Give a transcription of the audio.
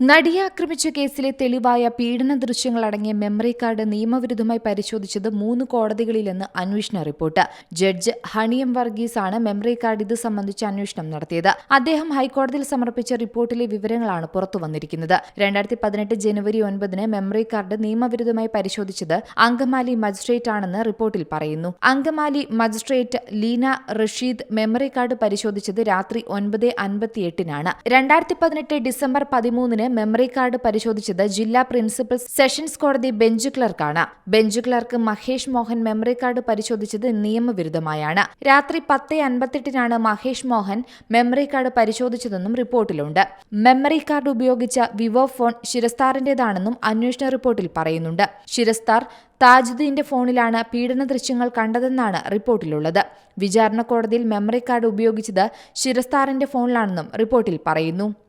നടിയെ ആക്രമിച്ച കേസിലെ തെളിവായ പീഡന ദൃശ്യങ്ങൾ അടങ്ങിയ മെമ്മറി കാർഡ് നിയമവിരുദ്ധമായി പരിശോധിച്ചത് മൂന്ന് കോടതികളിലെന്ന് അന്വേഷണ റിപ്പോർട്ട്. ജഡ്ജ് ഹണിയം വർഗീസ് ആണ് മെമ്മറി കാർഡ് ഇത് സംബന്ധിച്ച് അന്വേഷണം നടത്തിയത്. അദ്ദേഹം ഹൈക്കോടതിയിൽ സമർപ്പിച്ച റിപ്പോർട്ടിലെ വിവരങ്ങളാണ് പുറത്തുവന്നിരിക്കുന്നത് രണ്ടായിരത്തി പതിനെട്ട് ജനുവരി ഒൻപതിന് മെമ്മറി കാർഡ് നിയമവിരുദ്ധമായി പരിശോധിച്ചത് അങ്കമാലി മജിസ്ട്രേറ്റ് ആണെന്ന് റിപ്പോർട്ടിൽ പറയുന്നു. Angamaly magistrate Leena Rasheed memory card പരിശോധിച്ചത് രാത്രി ഒൻപത് അൻപത്തിയെട്ടിനാണ്. രണ്ടായിരത്തി പതിനെട്ട് ഡിസംബർ പതിമൂന്നിന് മെമ്മറി കാർഡ് പരിശോധിച്ചത് ജില്ലാ പ്രിൻസിപ്പൽ സെഷൻസ് കോടതി bench ക്ലർക്കാണ് bench clerk Mahesh Mohan memory card പരിശോധിച്ചത് നിയമവിരുദ്ധമായാണ്. രാത്രി പത്ത് അൻപത്തെട്ടിനാണ് മഹേഷ് മോഹൻ മെമ്മറി കാർഡ് പരിശോധിച്ചതെന്നും റിപ്പോർട്ടിലുണ്ട്. മെമ്മറി കാർഡ് ഉപയോഗിച്ച വിവോ ഫോൺ ശിരസ്താറിന്റേതാണെന്നും അന്വേഷണ റിപ്പോർട്ടിൽ പറയുന്നുണ്ട്. ശിരസ്താർ താജുദ്ദീന്റെ ഫോണിലാണ് പീഡന ദൃശ്യങ്ങൾ കണ്ടതെന്നാണ് റിപ്പോർട്ടിലുള്ളത്. വിചാരണ കോടതിയിൽ മെമ്മറി കാർഡ് ഉപയോഗിച്ചത് ശിരസ്താറിന്റെ ഫോണിലാണെന്നും റിപ്പോർട്ടിൽ പറയുന്നു.